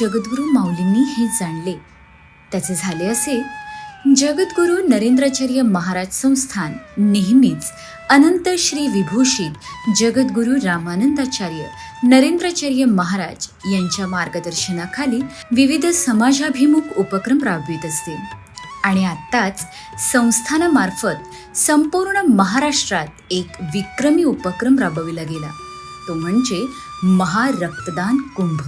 जगद्गुरू माऊलींनी हे जाणले. त्याचे झाले असे जगद्गुरू नरेंद्राचार्य महाराज संस्थान नेहमीच अनंत श्री विभूषित जगद्गुरू रामानंदाचार्य नरेंद्राचार्य महाराज यांच्या मार्गदर्शनाखाली विविध समाजाभिमुख उपक्रम राबवित असते. आणि आत्ताच संस्थानामार्फत संपूर्ण महाराष्ट्रात एक विक्रमी उपक्रम राबविला गेला. तो म्हणजे महारक्तदान कुंभ.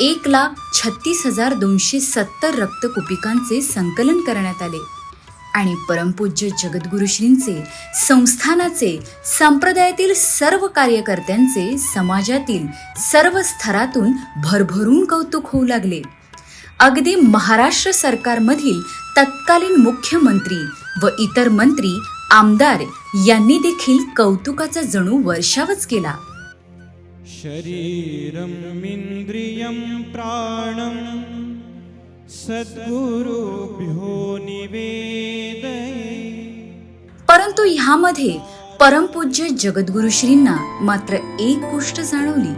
एक लाख छत्तीस हजार दोनशे सत्तर रक्तकुपिकांचे संकलन करण्यात आले. आणि परमपूज्य जगद्गुरुश्रींचे संस्थानाचे संप्रदायातील सर्व कार्यकर्त्यांचे समाजातील सर्व स्तरातून भरभरून कौतुक होऊ लागले. अगदी महाराष्ट्र सरकारमधील तत्कालीन मुख्यमंत्री व इतर मंत्री आमदार यांनी देखील कौतुकाचा जणू वर्षावच केला. शरीरमिन्द्रियं प्राणं सद्गुरुभ्यो निवेदये। परंतु ह्यामध्ये परमपूज्य जगद्गुरुश्रींना मात्र एक गोष्ट जाणवली.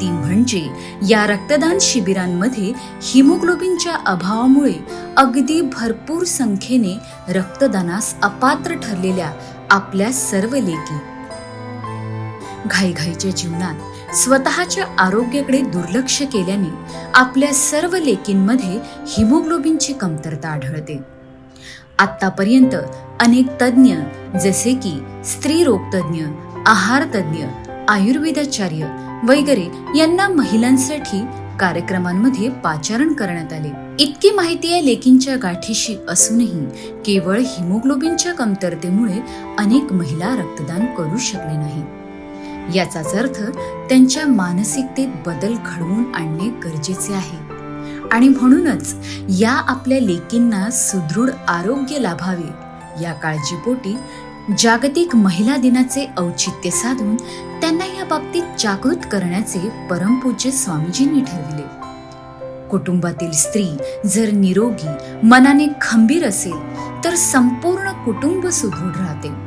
ती म्हणजे या रक्तदान शिबिरांमध्ये हिमोग्लोबिनच्या अभावामुळे अगदी भरपूर संख्येने रक्तदानास अपात्र ठरलेल्या आपल्या सर्व लेखी. घाईघाईच्या जीवनात स्वतःच्या आरोग्याकडे दुर्लक्ष केल्याने आपल्या सर्व लेकींमध्ये हिमोग्लोबिनची कमतरता आढळते. आत्तापर्यंत अनेक तज्ज्ञ जसे की स्त्री तज्ज्ञ आहार तज्ज्ञ आयुर्वेदाचार्य वगैरे यांना महिलांसाठी कार्यक्रमांमध्ये पाचारण करण्यात आले. इतकी माहिती या लेकींच्या गाठीशी असूनही केवळ हिमोग्लोबिनच्या कमतरतेमुळे अनेक महिला रक्तदान करू शकले नाही याचाच अर्थ त्यांच्या मानसिकतेत बदल घडवून आणणे गरजेचे आहे. आणि म्हणूनच या आपल्या लेकींना सुदृढ आरोग्य लाभावे. या काळजीपोटी जागतिक महिला दिनाचे औचित्य साधून त्यांना या बाबतीत जागृत करण्याचे परमपूज्य स्वामीजींनी ठरविले. कुटुंबातील स्त्री जर निरोगी मनाने खंबीर असेल तर संपूर्ण कुटुंब सुदृढ राहते.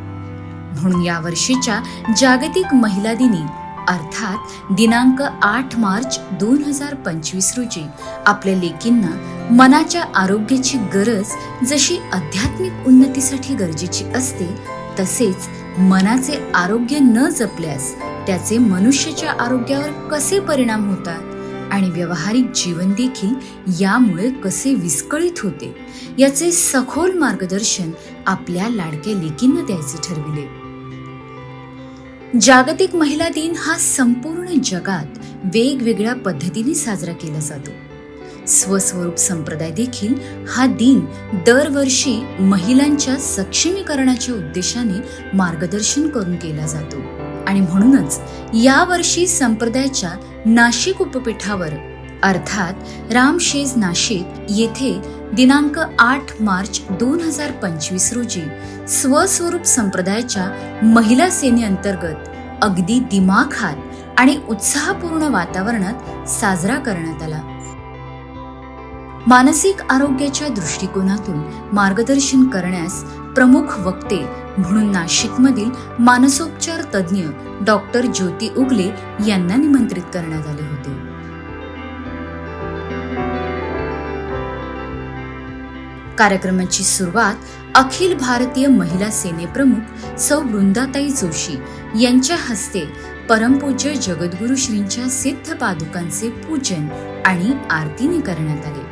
म्हणून यावर्षीच्या जागतिक महिला दिनी अर्थात दिनांक आठ मार्च दोन हजार पंचवीस रोजी आपल्या लेकींना मनाच्या आरोग्याची गरज जशी आध्यात्मिक उन्नतीसाठी गरजेची असते तसेच मनाचे आरोग्य न जपल्यास त्याचे मनुष्याच्या आरोग्यावर कसे परिणाम होतात आणि व्यावहारिक जीवन देखील यामुळे कसे विस्कळीत होते याचे सखोल मार्गदर्शन आपल्या लाडक्या लेकींना द्यायचे ठरविले. जागतिक महिला दिन हा संपूर्ण जगात वेगवेगळ्या पद्धतीने साजरा केला जातो. स्वस्वरूप संप्रदाय देखील हा दिन दरवर्षी महिलांच्या सक्षमीकरणाच्या उद्देशाने मार्गदर्शन करून केला जातो. आणि म्हणूनच यावर्षी संप्रदायाच्या नाशिक उपपीठावर अर्थात रामशेज नाशिक येथे दिनांक आठ मार्च दोन हजार पंचवीस रोजी स्वस्वरूप संप्रदायाच्या महिला सेनेअंतर्गत अगदी दिमाखात आणि उत्साहपूर्ण वातावरणात साजरा करण्यात आला. मानसिक आरोग्याच्या दृष्टिकोनातून मार्गदर्शन करण्यास प्रमुख वक्ते म्हणून नाशिकमधील मानसोपचार तज्ज्ञ डॉक्टर ज्योती उगले यांना निमंत्रित करण्यात आले होते. कार्यक्रमाची सुरुवात अखिल भारतीय महिला सेनेप्रमुख सौ वृंदाताई जोशी यांच्या हस्ते परमपूज्य जगद्गुरु श्रींच्या सिद्ध पादुकांचे पूजन आणि आरतीने करण्यात आले.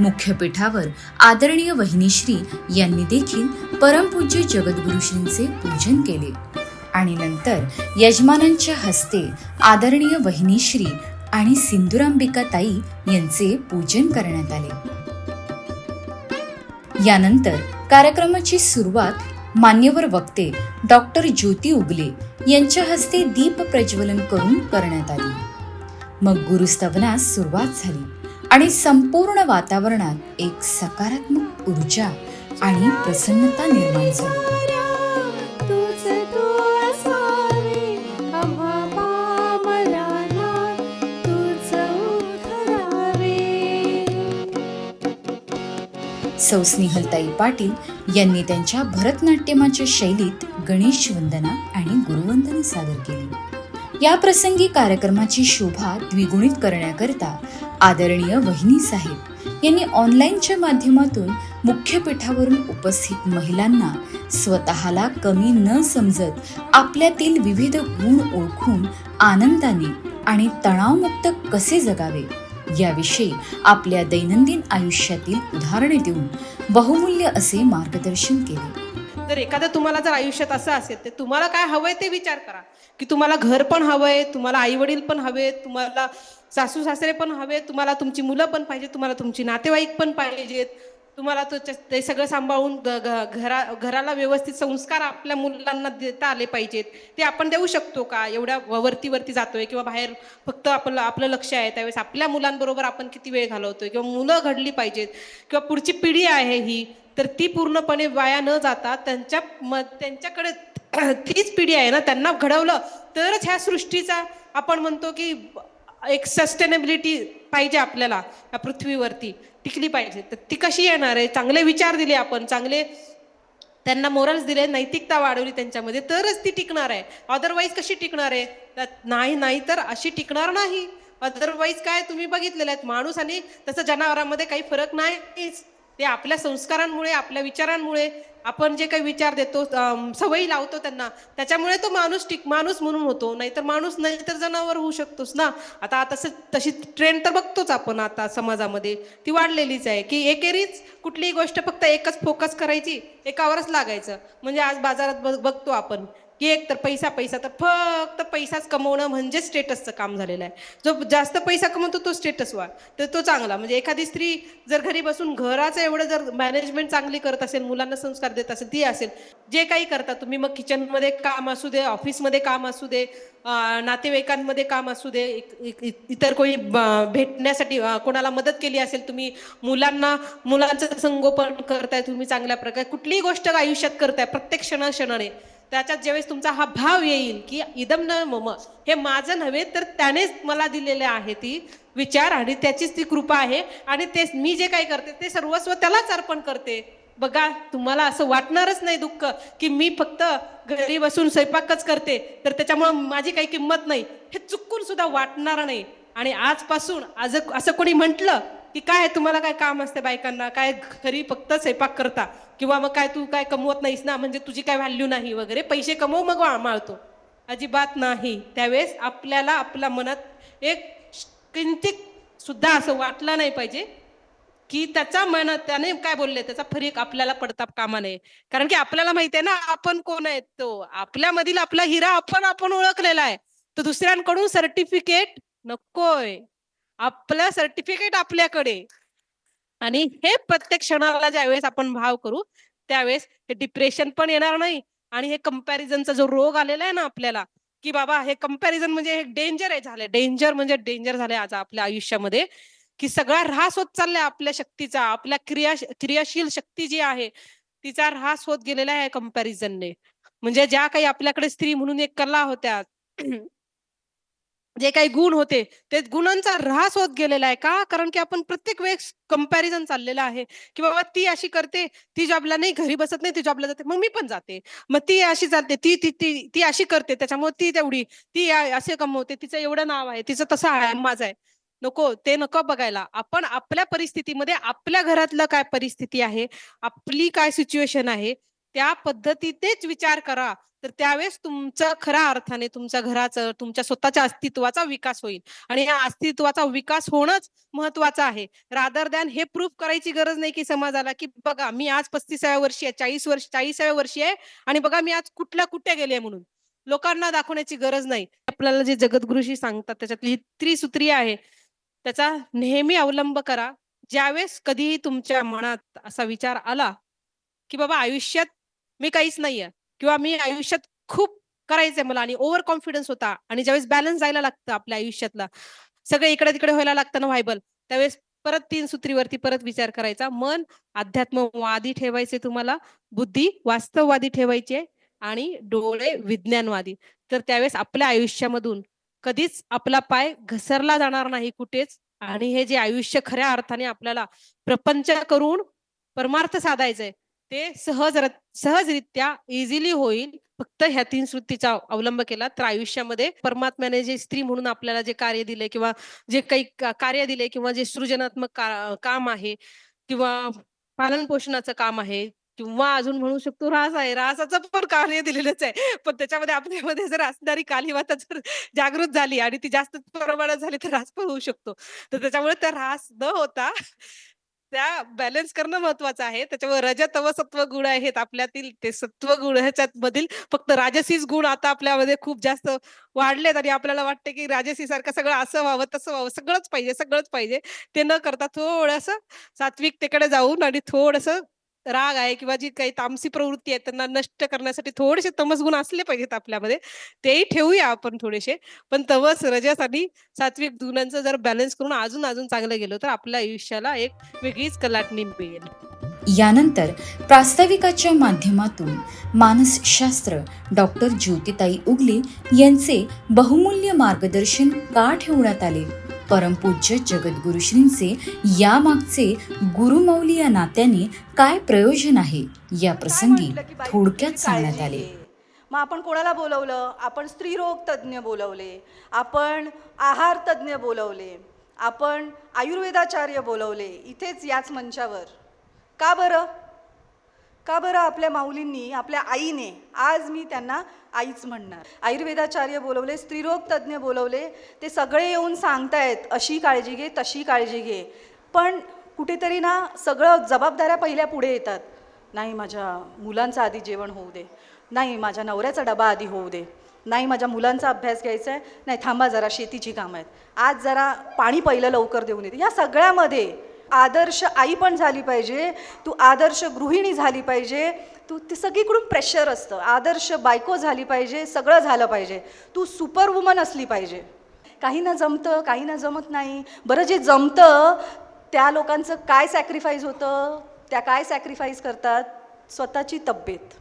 मुख्य पीठावर आदरणीय वहिनीश्री यांनी देखील परमपूज्य जगद्गुरुश्रींचे पूजन केले. आणि नंतर यजमानांच्या हस्ते आदरणीय वहिनीश्री आणि सिंधुरांबिका ताई यांचे पूजन करण्यात आले. यानंतर कार्यक्रमाची सुरुवात मान्यवर वक्ते डॉक्टर ज्योती उगले यांच्या हस्ते दीप प्रज्वलन करून करण्यात आली. मग गुरुस्तवनास सुरुवात झाली आणि संपूर्ण वातावरणात एक सकारात्मक ऊर्जा आणि प्रसन्नता निर्माण झाली. सौ स्नेहलताई पाटील यांनी त्यांच्या भरतनाट्यमाच्या शैलीत गणेश वंदना आणि गुरुवंदना सादर केली. या प्रसंगी कार्यक्रमाची शोभा द्विगुणित करण्याकरता आदरणीय वहिनी साहेब यांनी ऑनलाईनच्या माध्यमातून मुख्य पीठावरून उपस्थित महिलांना स्वतःला कमी न समजत आपल्यातील विविध गुण ओळखून आनंदाने आणि तणावमुक्त कसे जगावे? याविषयी आपल्या दैनंदिन आयुष्यातील उदाहरणे देऊन बहुमूल्य असे मार्गदर्शन केले. जर एखादं तुम्हाला जर आयुष्यात असं असेल तर तुम्हाला काय हवंय ते विचार करा. की तुम्हाला घर पण हवंय तुम्हाला आई वडील पण हवे तुम्हाला सासू सासरे पण हवे तुम्हाला तुमची मुलं पण पाहिजे तुम्हाला तुमची नातेवाईक पण पाहिजेत. तुम्हाला तो ते- ते सगळं सांभाळून घरा घराला व्यवस्थित संस्कार आपल्या मुलांना देता आले पाहिजेत. ते आपण देऊ शकतो का? एवढ्या वरती वरती जातोय किंवा बाहेर फक्त आपलं आपलं लक्ष आहे. त्यावेळेस आपल्या मुलांबरोबर आपण किती वेळ घालवतोय? किंवा मुलं घडली पाहिजेत. किंवा पुढची पिढी आहे ही तर ती पूर्णपणे वाया न जाता त्यांच्या म त्यांच्याकडे तीच पिढी आहे ना त्यांना घडवलं तरच ह्या सृष्टीचा आपण म्हणतो की एक सस्टेनेबिलिटी पाहिजे आपल्याला या पृथ्वीवरती. टिकली पाहिजे. तर ती कशी येणार आहे? चांगले विचार दिले आपण चांगले त्यांना मोरल्स दिले नैतिकता वाढवली त्यांच्यामध्ये तरच ती टिकणार आहे. अदरवाईज कशी टिकणार आहे? नाही नाही तर अशी टिकणार नाही. अदरवाईज काय तुम्ही बघितलेलं आहेत? माणूस आणि तसं जनावरांमध्ये काही फरक नाहीच. ते आपल्या संस्कारांमुळे आपल्या विचारांमुळे आपण जे काही विचार देतो सवयी लावतो त्यांना त्याच्यामुळे तो माणूस टिक माणूस म्हणून होतो. नाहीतर माणूस नाही तर जनावर होऊ शकतोस ना. आता तसं तशी ट्रेंड तर बघतोच आपण आता समाजामध्ये. ती वाढलेलीच आहे की एकेरीच कुठलीही गोष्ट फक्त एकच फोकस करायची एकावरच लागायचं. म्हणजे आज बाजारात बघ- बघतो आपण. की एक तर पैसा पैसा तर फक्त पैसाच कमवणं म्हणजे स्टेटसचं काम झालेलं आहे. जो जास्त पैसा कमवतो तो स्टेटस वा तर तो चांगला. म्हणजे एखादी स्त्री जर घरी बसून घराचं एवढं जर मॅनेजमेंट चांगली करत असेल मुलांना संस्कार देत असेल ती असेल जे काही करता तुम्ही मग किचनमध्ये काम असू दे ऑफिसमध्ये काम असू दे नातेवाईकांमध्ये काम असू दे इतर कोणी ब- भेटण्यासाठी कोणाला मदत केली असेल तुम्ही मुलांना मुलांचं संगोपन करताय तुम्ही चांगल्या प्रकारे कुठलीही गोष्ट आयुष्यात करताय प्रत्येक क्षणा क्षणाने. त्याच्यात ज्यावेळेस तुमचा हा भाव येईल की इदम न मम हे माझं नव्हे तर त्यानेच मला दिलेले आहे ती विचार आणि त्याचीच ती कृपा आहे. आणि ते मी जे काही करते ते सर्वस्व त्यालाच अर्पण करते. बघा तुम्हाला असं वाटणारच नाही दुःख की मी फक्त घरी बसून स्वयंपाकच करते तर त्याच्यामुळं माझी काही किंमत नाही. हे चुकून सुद्धा वाटणार नाही. आणि आजपासून आज असं कोणी म्हटलं की काय तुम्हाला काय काम असते बायकांना? काय घरी फक्त स्वयंपाक करता? किंवा मग काय तू काय कमवत नाहीस ना म्हणजे तुझी काय व्हॅल्यू नाही वगैरे? पैसे कमव मग माळतो. अजिबात नाही. त्यावेळेस आपल्याला आपल्या मनात एक किंचित सुद्धा असं वाटलं नाही पाहिजे की त्याचा मन त्याने काय बोलले त्याचा फरक आपल्याला पडता कामा नये कारण की आपल्याला माहिती आहे ना आपण कोण आहे तो? आपल्यामधील आपला हिरा आपण आपण ओळखलेला आहे. तर दुसऱ्यांकडून सर्टिफिकेट नकोय. आपलं सर्टिफिकेट आपल्याकडे. आणि हे प्रत्येक क्षणाला ज्यावेळेस आपण भाव करू त्यावेळेस हे डिप्रेशन पण येणार नाही. आणि हे कम्पॅरिझनचा जो रोग आलेला आहे ना आपल्याला की बाबा हे कंपॅरिझन म्हणजे हे डेंजर आहे झाले डेंजर म्हणजे डेंजर झाले आज आपल्या आयुष्यामध्ये की सगळा ऱ्हास होत चाललाय आपल्या शक्तीचा. आपल्या क्रिया क्रियाशील शक्ती जी आहे तिचा ऱ्हास होत गेलेला आहे कम्पॅरिझनने म्हणजे ज्या काही आपल्याकडे स्त्री म्हणून एक कला होत्या जे काही गुण होते ते गुणांचा ऱ्हास होत गेलेला आहे का? कारण की आपण प्रत्येक वेळेस कंपॅरिझन चाललेलं आहे की बाबा ती अशी करते ती जॉबला नाही घरी बसत नाही ती जॉबला जाते मग मी पण जाते. मग ती अशी चालते ती ती ती ती अशी करते त्याच्यामुळे ती तेवढी ती असे कमवते तिचं एवढं नाव आहे तिचं तसं आहे माझं आहे. नको ते नको बघायला. आपण आपल्या परिस्थितीमध्ये आपल्या घरातलं काय परिस्थिती आहे आपली काय सिच्युएशन आहे त्या पद्धतीनेच विचार करा. तर त्यावेळेस तुमचं खऱ्या अर्थाने तुमच्या घराचं तुमच्या स्वतःच्या अस्तित्वाचा विकास होईल. आणि या अस्तित्वाचा विकास होणंच महत्वाचं आहे. रादर दॅन हे प्रूफ करायची गरज नाही की समाजाला की बघा मी आज पस्तीसाव्या वर्षी आहे चाळीस वर्ष चाळीसाव्या वर्षी आहे आणि बघा मी आज कुठल्या कुठे गेले म्हणून. लोकांना दाखवण्याची गरज नाही. आपल्याला जे जगद्गुरुशी सांगतात त्याच्यातली त्रिसूत्री आहे. त्याचा नेहमी अवलंब करा. ज्यावेळेस कधीही तुमच्या मनात असा विचार आला की बाबा आयुष्यात मी काहीच नाहीये. किंवा मी आयुष्यात खूप करायचंय मला आणि ओव्हर कॉन्फिडन्स होता. आणि ज्यावेळेस बॅलन्स जायला लागतं आपल्या आयुष्यातला सगळं इकडे तिकडे व्हायला लागतं ना व्हायबल त्यावेळेस परत तीन सूत्रीवरती परत विचार करायचा मन अध्यात्मवादी ठेवायचे तुम्हाला बुद्धी वास्तववादी ठेवायचे आणि डोळे विज्ञानवादी. तर त्यावेळेस आपल्या आयुष्यामधून कधीच आपला पाय घसरला जाणार नाही कुठेच आणि हे जे आयुष्य खऱ्या अर्थाने आपल्याला प्रपंच करून परमार्थ साधायचंय ते सहज सहजरित्या इझिली होईल. फक्त ह्या तीन श्रुतीचा अवलंब केला तर आयुष्यामध्ये परमात्म्याने जे स्त्री म्हणून आपल्याला जे कार्य दिले किंवा जे काही कार्य दिले किंवा जे सृजनात्मक का- काम आहे किंवा पालन पोषणाचं काम आहे किंवा अजून म्हणू शकतो रास आहे. रासाचं पण कार्य दिलेलंच आहे. पण त्याच्यामध्ये आपल्यामध्ये जर असणारी कालिवाता जर जागृत झाली आणि ती जास्त प्रमाणात झाली तर रास पण होऊ शकतो. तर त्याच्यामुळे त्या रास न होता त्या बॅलन्स करणं महत्वाचं आहे. त्याच्यामुळे रज तव सत्व गुण आहेत आपल्यातील. ते सत्व गुण ह्याच्यात मधील फक्त राजसीच गुण आता आपल्यामध्ये खूप जास्त वाढलेत आणि आपल्याला वाटते की राजसी सारखं सगळं असं व्हावं तसं व्हावं. सगळंच पाहिजे सगळंच पाहिजे. ते न करता थोडस सात्विकतेकडे जाऊन आणि थोडस राग आहे किंवा जी काही तामसी प्रवृत्ती आहे त्यांना नष्ट करण्यासाठी थोडेसे तमस गुण असले पाहिजेत आपल्यामध्ये तेही ठेवूया आपण थोडेसे. पण तमस रजस आणि सात्विक गुणांचं जर बॅलन्स करून अजून अजून चांगलं गेलो तर आपल्या आयुष्याला एक वेगळीच कलाटणी मिळेल. यानंतर प्रास्ताविकाच्या माध्यमातून मानसशास्त्र डॉक्टर ज्योतिताई उगले यांचे बहुमूल्य मार्गदर्शन का ठेवण्यात आले? परमपूज्य जगद्गुरुश्रींचे यामागचे गुरुमौली या नात्याने काय प्रयोजन आहे? या प्रसंगी थोडक्यात सांगण्यात आले. मग आपण कोणाला बोलवलं? आपण स्त्रीरोग तज्ज्ञ बोलवले. आपण आहार तज्ज्ञ बोलवले. आपण आयुर्वेदाचार्य बोलवले. इथेच याच मंचावर. का बरं? का बरं आपल्या माऊलींनी आपल्या आईने आज मी त्यांना आईच म्हणणार? आयुर्वेदाचार्य बोलवले स्त्रीरोग तज्ज्ञ बोलवले ते सगळे येऊन सांगतायत अशी काळजी घे तशी काळजी घे. पण कुठेतरी ना सगळं जबाबदाऱ्या पहिल्या पुढे येतात. नाही माझ्या मुलांचं आधी जेवण होऊ दे. नाही माझ्या नवऱ्याचा डबा आधी होऊ दे. नाही माझ्या मुलांचा अभ्यास घ्यायचा आहे. नाही थांबा जरा शेतीची कामं आहेत. आज जरा पाणी पहिलं लवकर देऊन येते. या सगळ्यामध्ये आदर्श आई पण झाली पाहिजे तू आदर्श गृहिणी झाली पाहिजे तू ते सगळीकडून प्रेशर असतं. आदर्श बायको झाली पाहिजे सगळं झालं पाहिजे. तू सुपर वुमन असली पाहिजे. काही ना जमतं काही ना जमत नाही. बरं जे जमतं त्या लोकांचं काय सॅक्रिफाईस होतं? त्या काय सॅक्रिफाईस करतात? स्वतःची तब्येत.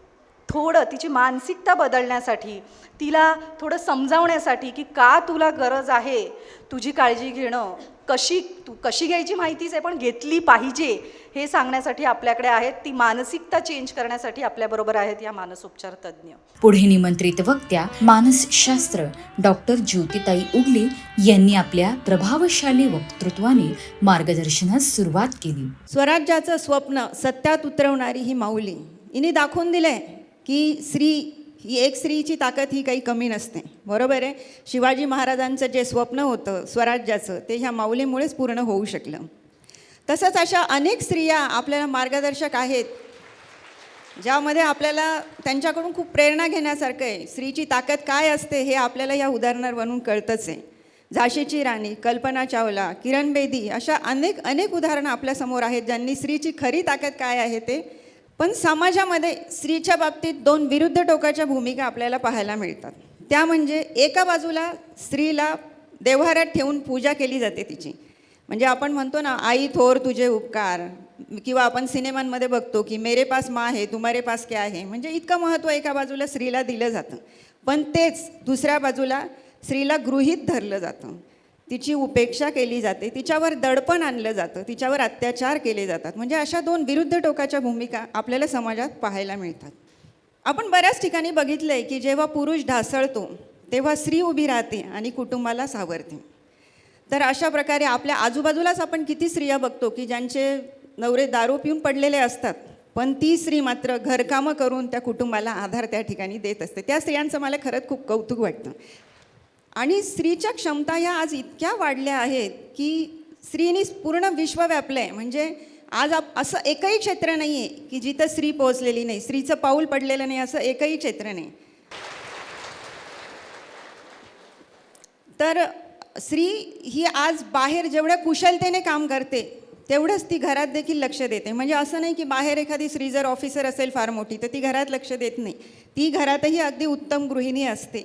थोडं तिची मानसिकता बदलण्यासाठी तिला थोडं समजावण्यासाठी की का तुला गरज आहे तुझी काळजी घेणं. कशी तू कशी घ्यायची माहितीच आहे पण घेतली पाहिजे हे सांगण्यासाठी आपल्याकडे आहेत. ती मानसिकता चेंज करण्यासाठी आपल्याबरोबर आहेत या मानसोपचार तज्ज्ञ. पुढे निमंत्रित वक्त्या मानसशास्त्र डॉक्टर ज्योतिताई उगले यांनी आपल्या प्रभावशाली वक्तृत्वाने मार्गदर्शनास सुरुवात केली. स्वराज्याचं स्वप्न सत्यात उतरवणारी ही माऊली. हिने दाखवून दिलंय की स्त्री ही एक स्त्रीची ताकद ही काही कमी नसते. बरोबर आहे? शिवाजी महाराजांचं जे स्वप्न होतं स्वराज्याचं ते ह्या माऊलीमुळेच पूर्ण होऊ शकलं. तसंच अशा अनेक स्त्रिया आपल्याला मार्गदर्शक आहेत ज्यामध्ये आपल्याला त्यांच्याकडून खूप प्रेरणा घेण्यासारखं आहे. स्त्रीची ताकद काय असते हे आपल्याला या उदाहरणावरून कळतंच आहे. झाशीची राणी कल्पना चावला किरण बेदी अशा अनेक अनेक उदाहरणं आपल्यासमोर आहेत ज्यांनी स्त्रीची खरी ताकद काय आहे ते पण समाजामध्ये स्त्रीच्या बाबतीत दोन विरुद्ध टोकाच्या भूमिका आपल्याला पाहायला मिळतात. त्या म्हणजे एका बाजूला स्त्रीला देव्हाऱ्यात ठेवून पूजा केली जाते तिची. म्हणजे आपण म्हणतो ना आई थोर तुझे उपकार. किंवा आपण सिनेमांमध्ये बघतो की मेरे पास मा आहे तुम्हारे पास क्या आहे म्हणजे इतकं महत्त्व एका बाजूला स्त्रीला दिलं जातं. पण तेच दुसऱ्या बाजूला स्त्रीला गृहीत धरलं जातं. तिची उपेक्षा केली जाते तिच्यावर दडपण आणलं जातं तिच्यावर अत्याचार केले जातात. म्हणजे अशा दोन विरुद्ध टोकाच्या भूमिका आपल्याला समाजात पाहायला मिळतात. आपण बऱ्याच ठिकाणी बघितलं आहे की जेव्हा पुरुष ढासळतो तेव्हा स्त्री उभी राहते आणि कुटुंबाला सावरते. तर अशा प्रकारे आपल्या आजूबाजूलाच आपण किती स्त्रिया बघतो की ज्यांचे नवरे दारू पिऊन पडलेले असतात पण ती स्त्री मात्र घरकामं करून त्या कुटुंबाला आधार त्या ठिकाणी देत असते. त्या स्त्रियांचं मला खरंच खूप कौतुक वाटतं. आणि स्त्रीच्या क्षमता या आज इतक्या वाढल्या आहेत की स्त्रीनी पूर्ण विश्व व्यापलं आहे म्हणजे आज आप असं एकही क्षेत्र नाही आहे की जिथं स्त्री पोहोचलेली नाही. स्त्रीचं पाऊल पडलेलं नाही असं एकही क्षेत्र नाही. तर स्त्री ही आज बाहेर जेवढ्या कुशलतेने काम करते तेवढंच ती घरात देखील लक्ष देते. म्हणजे असं नाही की बाहेर एखादी स्त्री जर ऑफिसर असेल फार मोठी तर ती घरात लक्ष देत नाही. ती घरातही अगदी उत्तम गृहिणी असते.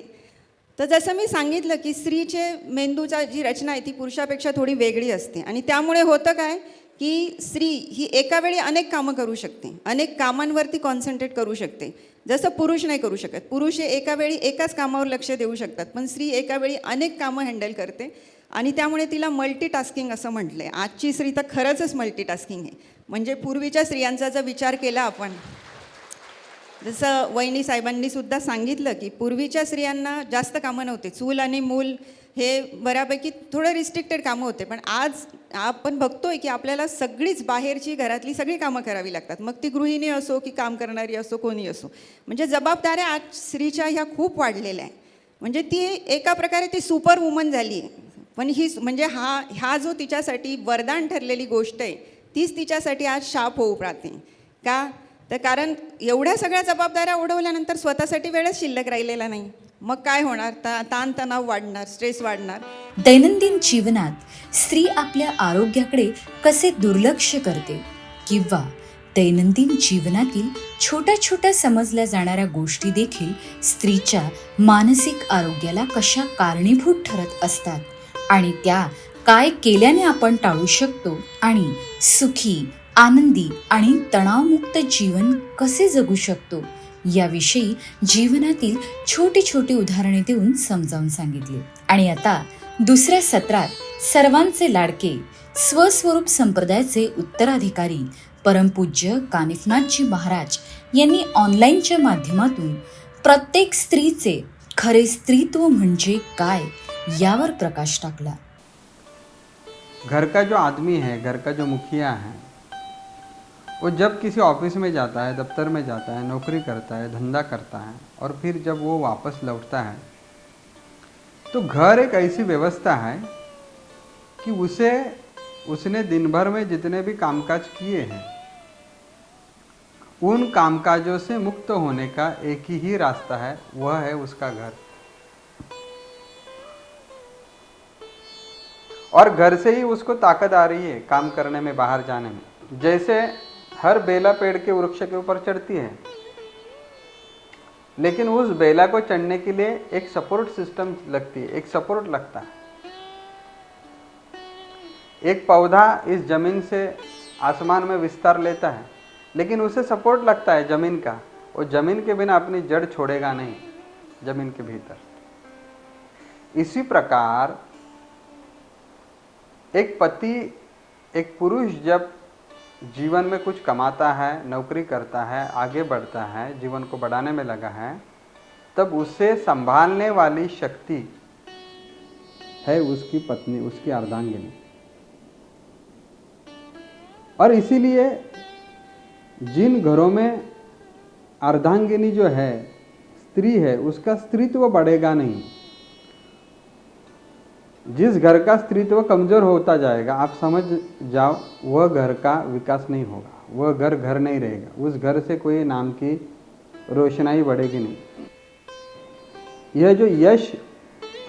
तर जसं मी सांगितलं की स्त्रीचे मेंदूचा जी रचना आहे ती पुरुषापेक्षा थोडी वेगळी असते. आणि त्यामुळे होतं काय की स्त्री ही एका वेळी अनेक कामं करू शकते. अनेक कामांवरती कॉन्सन्ट्रेट करू शकते. जसं पुरुष नाही करू शकत. पुरुष हे एका वेळी एकाच कामावर लक्ष देऊ शकतात. पण स्त्री एका वेळी अनेक कामं हँडल करते. आणि त्यामुळे तिला मल्टीटास्किंग असं म्हटलं आहे आजची स्त्री तर खरंचच मल्टीटास्किंग आहे. म्हणजे पूर्वीच्या स्त्रियांचा जर विचार केला आपण जसं वहिनी साहेबांनी सुद्धा सांगितलं की पूर्वीच्या स्त्रियांना जास्त कामं नव्हते. चूल आणि मूल हे बऱ्यापैकी थोडं रिस्ट्रिक्टेड कामं होते. पण आज आपण बघतोय की आपल्याला सगळीच बाहेरची घरातली सगळी कामं करावी लागतात. मग ती गृहिणी असो की काम करणारी असो कोणी असो. म्हणजे जबाबदाऱ्या आज स्त्रीच्या ह्या खूप वाढलेल्या आहे म्हणजे ती एका प्रकारे ती सुपर वुमन झाली आहे. पण ही म्हणजे हा ह्या जो तिच्यासाठी वरदान ठरलेली गोष्ट आहे तीच तिच्यासाठी आज शाप होऊ राहते का? तर कारण एवढ्या सगळ्या जबाबदाऱ्या ओढवल्यानंतर स्वतःसाठी वेळच शिल्लक राहिलेला नाही. मग काय होणार? ता ताणतणाव वाढणार स्ट्रेस वाढणार. दैनंदिन जीवनात स्त्री आपल्या आरोग्याकडे कसे दुर्लक्ष करते किंवा दैनंदिन जीवनातील छोट्या छोट्या समजल्या जाणाऱ्या गोष्टी देखील स्त्रीच्या मानसिक आरोग्याला कशा कारणीभूत ठरत असतात आणि त्या काय केल्याने आपण टाळू शकतो आणि सुखी आनंदी आणि तणावमुक्त जीवन कसे जगू शकतो? याविषयी जीवनातील छोटी छोटी उदाहरणे देऊन समजावून सांगितले. आणि आता दुसऱ्या सत्रात सर्वांचे लाडके स्वस्वरूप संप्रदायाचे उत्तराधिकारी परमपूज्य कानिफनाथजी महाराज यांनी ऑनलाईनच्या माध्यमातून प्रत्येक स्त्रीचे खरे स्त्रीत्व म्हणजे काय यावर प्रकाश टाकला. घर का जो आदमी है घर का जो मुखिया है वो जब किसी ऑफ़िस में जाता है, दफ्तर में जाता है, नौकरी करता है, धंधा करता है और फिर जब वो वापस लौटता है तो घर एक ऐसी व्यवस्था है कि उसे, उसने दिन भर में जितने भी कामकाज किए हैं, उन कामकाजों से मुक्त होने का एक ही रास्ता है, वह है उसका घर। और घर से ही उसको ताकत आ रही है काम करने में, बाहर जाने में। जैसे हर बेला पेड़ के वृक्ष के ऊपर चढ़ती है। लेकिन उस बेला को चढ़ने के लिए एक सपोर्ट सिस्टम लगती है, एक सपोर्ट लगता है। एक पौधा इस ज़मीन से आसमान में विस्तार लेता है, लेकिन उसे सपोर्ट लगता है ज़मीन का, और ज़मीन के बिना अपनी जड़ छोड़ेगा नहीं, ज़मीन के भीतर। इसी प्रकार एक पति, एक पुरुष जब जीवन में कुछ कमाता है, नौकरी करता है, आगे बढ़ता है, जीवन को बढ़ाने में लगा है, तब उसे संभालने वाली शक्ति है उसकी पत्नी, उसकी अर्धांगिनी। और इसीलिए जिन घरों में अर्धांगिनी जो है, स्त्री है, उसका स्त्रीत्व बढ़ेगा नहीं। जिस घर का स्त्रीत्व कमज़ोर होता जाएगा, आप समझ जाओ, वह घर का विकास नहीं होगा। वह घर घर नहीं रहेगा। उस घर से कोई नाम की रोशनाई बढ़ेगी नहीं। यह जो यश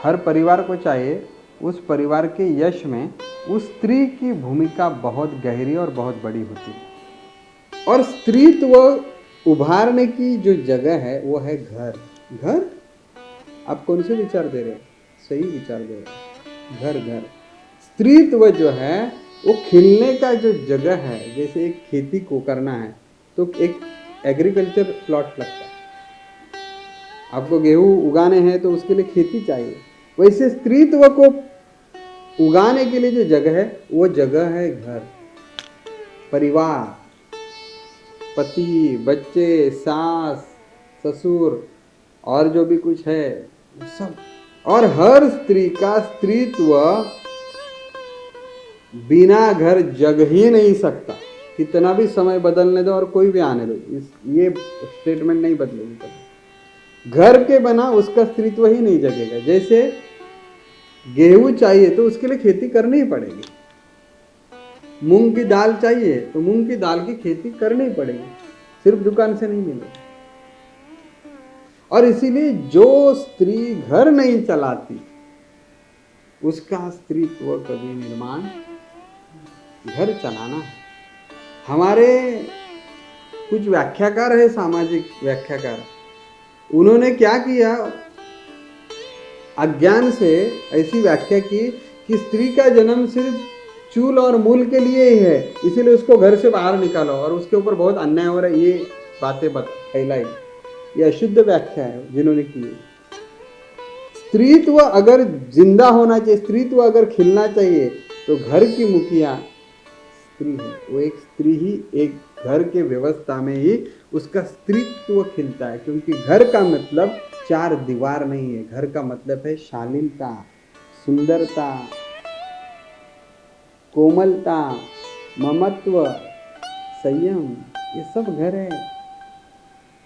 हर परिवार को चाहिए, उस परिवार के यश में उस स्त्री की भूमिका बहुत गहरी और बहुत बड़ी होती है। और स्त्रीत्व उभारने की जो जगह है, वो है घर। घर? आप कौन से विचार दे रहे हैं? सही विचार दे रहे हैं। घर घर। स्त्रीत्व जो है, वो खिलने का जो जगह है, जैसे एक खेती को करना है तो एक एग्रीकल्चर प्लॉट लगता है। आपको गेहूँ उगाने हैं तो उसके लिए खेती चाहिए। वैसे स्त्रीत्व को उगाने के लिए जो जगह है, वो जगह है घर। परिवार, पति, बच्चे, सास, ससुर, और जो भी कुछ है, सब। और हर स्त्री का स्त्रीत्व बिना घर जग ही नहीं सकता। कितना भी समय बदलने दो और कोई भी आने दो, इस, ये स्टेटमेंट नहीं बदलेगी कभी। घर के बना उसका स्त्रीत्व ही नहीं जगेगा। जैसे गेहूँ चाहिए तो उसके लिए खेती करनी ही पड़ेगी। मूंग की दाल चाहिए तो मूंग की दाल की खेती करनी पड़ेगी। सिर्फ़ दुकान से नहीं मिलेगी। और इसीलिए जो स्त्री घर नहीं चलाती, उसका स्त्रीत्व कभी निर्माण घर चलाना है। हमारे कुछ व्याख्याकार है, सामाजिक व्याख्याकार, उन्होंने क्या किया? अज्ञान से ऐसी व्याख्या की कि स्त्री का जन्म सिर्फ़ चूल और मूल के लिए ही है, इसीलिए उसको घर से बाहर निकालो और उसके ऊपर बहुत अन्याय हो रहा है, ये बातें, फैलाई। ये अशुद्ध व्याख्या है, जिन्होंने की स्त्रीत्व अगर ज़िंदा होना चाहिए, स्त्रीत्व अगर खिलना चाहिए तो घर की मुखिया स्त्री है। वो एक स्त्री ही, एक घर के व्यवस्था में ही उसका स्त्रीत्व खिलता है, क्योंकि घर का मतलब चार दीवार नहीं है। घर का मतलब है शालीनता, सुंदरता, कोमलता, ममत्व, संयम, ये सब घर है।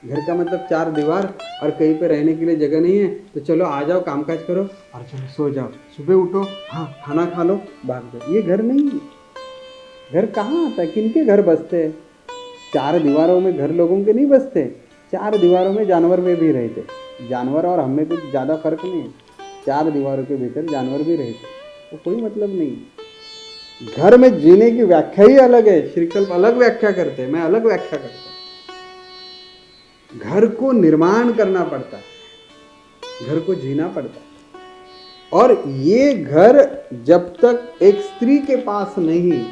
घर का मतलब चार दीवार और कहीं पे रहने के लिए जगह नहीं है तो चलो आ जाओ, कामकाज करो और चलो सो जाओ। सुबह उठो हाँ खाना खा लो, भाग जाओ। ये घर नहीं है। घर कहाँ आता है? किनके घर बसते हैं? चार दीवारों में घर लोगों के नहीं बसते। चार दीवारों में जानवर में भी रहते। जानवर और हमें कुछ ज़्यादा फ़र्क नहीं है। चार दीवारों के भीतर जानवर भी रहते। तो कोई मतलब नहीं घर में जीने की व्याख्या ही अलग है। श्रीकल्प अलग व्याख्या करते हैं। मैं अलग व्याख्या करता घर को निर्माण करना पड़ता है। घर को जीना पड़ता है। और ये घर जब तक एक स्त्री के पास नहीं,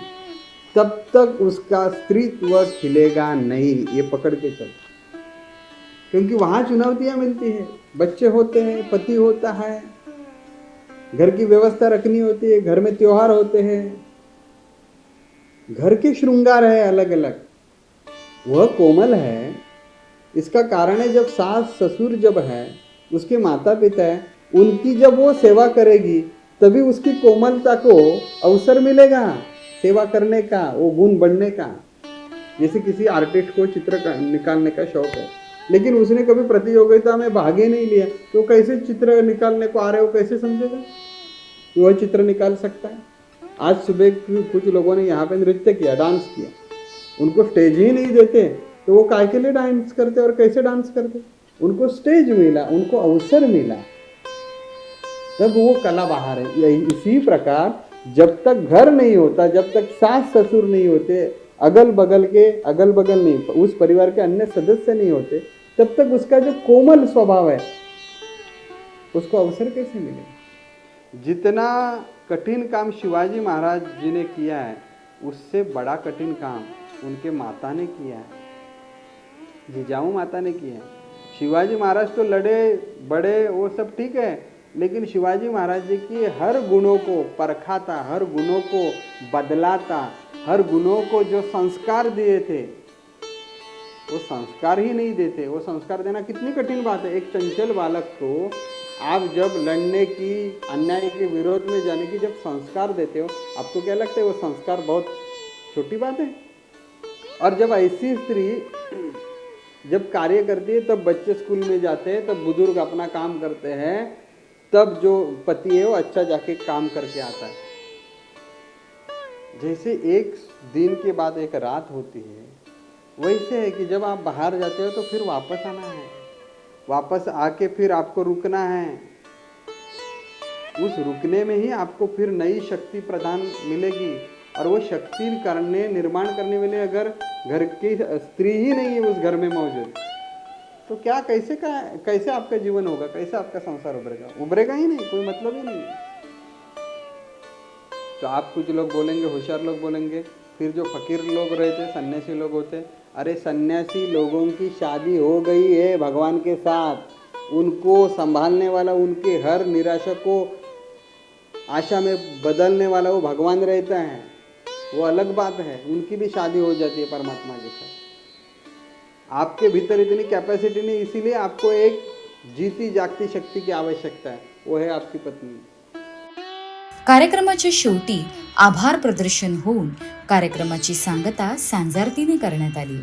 तब तक उसका स्त्रीत्व खिलेगा नहीं, ये पकड़ के चल। क्योंकि वहाँ चुनौतियाँ मिलती है। बच्चे होते हैं, पति होता है, घर की व्यवस्था रखनी होती है, घर में त्योहार होते हैं। घर के श्रृंगार है अलग अलग वह कोमल है इसका कारण है जब सास ससुर जब है, उसके माता पिता है, उनकी जब वो सेवा करेगी, तभी उसकी कोमलता को अवसर मिलेगा सेवा करने का, वो गुण बढ़ने का। जैसे किसी आर्टिस्ट को चित्र निकालने का शौक है, लेकिन उसने कभी प्रतियोगिता में भाग नहीं लिया तो कैसे चित्र निकालने को आ रहे हो, कैसे समझेगा? वह चित्र निकाल सकता है। आज सुबह कुछ लोगों ने यहाँ पे नृत्य किया, डांस किया, उनको स्टेज ही नहीं देते। तो वो काय के लिए डांस करते और कैसे डांस करते? उनको स्टेज मिला, उनको अवसर मिला। तब वो कला बाहर है। इसी प्रकार जब तक घर नहीं होता, जब तक सास ससुर नहीं होते अगल बगल के अगल बगल नहीं, उस परिवार के अन्य सदस्य नहीं होते, तब तक उसका जो कोमल स्वभाव है, उसको अवसर कैसे मिले? जितना कठिन काम शिवाजी महाराज जी ने किया है, उससे बड़ा कठिन काम उनके माता ने किया है। जिजाऊ माता ने किया है। शिवाजी महाराज तो लड़े, बड़े, वो सब ठीक है, लेकिन शिवाजी महाराज जी की हर गुणों को परखाता, हर गुणों को बदलाता, हर गुणों को जो संस्कार दिए थे, वो संस्कार ही नहीं देते। वो संस्कार देना कितनी कठिन बात है। एक चंचल बालक को आप जब लड़ने की, अन्याय के विरोध में जाने की जब संस्कार देते हो, आपको क्या लगता है वो संस्कार बहुत छोटी बात है? और जब ऐसी स्त्री जब कार्य करती है, तब बच्चे स्कूल में जाते हैं, तब बुज़ुर्ग अपना काम करते हैं, तब जो पति है वो अच्छा जाके काम करके आता है। जैसे एक दिन के बाद एक रात होती है, वैसे है कि जब आप बाहर जाते हो तो फिर वापस आना है। वापस आके फिर आपको रुकना है। उस रुकने में ही आपको फिर नई शक्ति प्रदान मिलेगी। और वो शक्ति करने, निर्माण करने वाले अगर घर की स्त्री ही नहीं है उस घर में मौजूद तो क्या कैसे का, कैसे आपका जीवन होगा? कैसे आपका संसार उभरेगा? उभरेगा ही नहीं, कोई मतलब ही नहीं तो आप कुछ लोग बोलेंगे, होशियार लोग बोलेंगे, फिर जो फकीर लोग रहते, सन्यासी लोग होते, अरे सन्यासी लोगों की शादी हो गई है भगवान के साथ। उनको संभालने वाला, उनके हर निराशा को आशा में बदलने वाला वो भगवान रहता है। वो अलग बात है उनकी भी शादी हो जाती है परमात्मा के साथ। आपके भीतर इतनी कैपेसिटी नहीं इसीलिए आपको एक जीती जागती शक्ति की आवश्यकता है वो है आपकी पत्नी। कार्यक्रमाच्या शेवटी आभार प्रदर्शन होऊन कार्यक्रमाची सांगता सांजारतीने करण्यात आली.